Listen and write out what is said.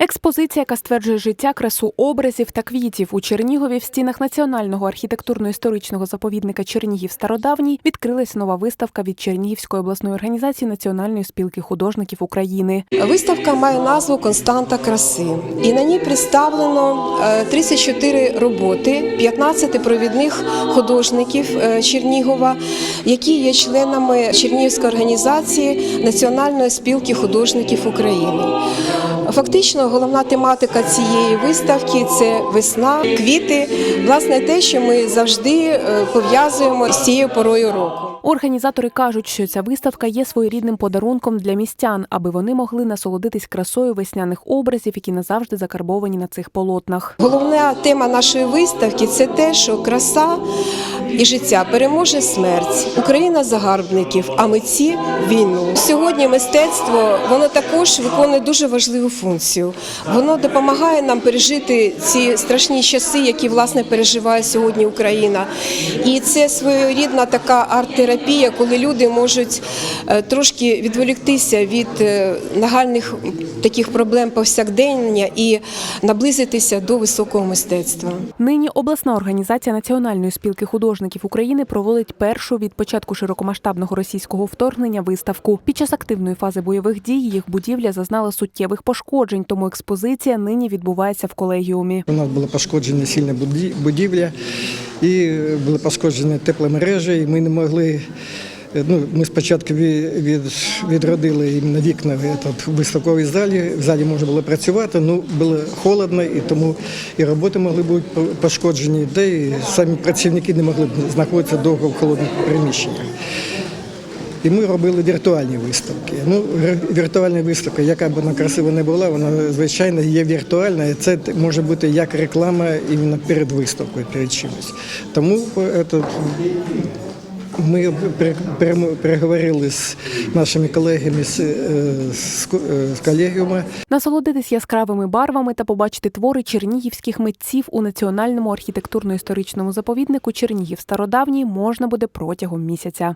Експозиція, яка стверджує життя, красу образів та квітів у Чернігові в стінах національного архітектурно-історичного заповідника Чернігів Стародавній відкрилась нова виставка від Чернігівської обласної організації Національної спілки художників України. Виставка має назву Константа краси, і на ній представлено е, 34 роботи 15 провідних художників е, Чернігова, які є членами Чернігівської організації Національної спілки художників України. Фактично, головна тематика цієї виставки це весна, квіти, власне, те, що ми завжди е, пов'язуємо з цією порою року. Організатори кажуть, що ця виставка є своєрідним подарунком для містян, аби вони могли насолодитись красою весняних образів, які назавжди закарбовані на цих полотнах. Головна тема нашої виставки це те, що краса і життя переможе смерть, Україна загарбників, а митці війну. Сьогодні мистецтво воно також виконує дуже важливу функцію. Воно допомагає нам пережити ці страшні часи, які власне переживає сьогодні Україна. І це своєрідна така арт-терапія, коли люди можуть е, трошки відволіктися від е, нагальних таких проблем повсякдення і наблизитися до високого мистецтва. Нині обласна організація Національної спілки художників України проводить першу від початку широкомасштабного російського вторгнення виставку. Під час активної фази бойових дій їх будівля зазнала суттєвих пошкоджень, тому експозиція нині відбувається в колегіумі. У нас була пошкоджена сильна буді- будівля і були пошкоджені тепломережі, і ми не могли. Ну, ми спочатку від, відродили іменно вікна в виставковій залі. В залі можна було працювати, ну було холодно, і тому і роботи могли бути пошкоджені, де і самі працівники не могли знаходитися довго в холодних приміщеннях. І ми робили віртуальні виставки. Ну, віртуальна виставка, яка б вона красива не була, вона звичайно є віртуальна. і Це може бути як реклама іменно перед виставкою, перед чимось. Тому це, ми пере- переговорили з нашими колегами з, е, з, е, з колегіума. Насолодитись яскравими барвами та побачити твори чернігівських митців у національному архітектурно-історичному заповіднику Чернігів Стародавній можна буде протягом місяця.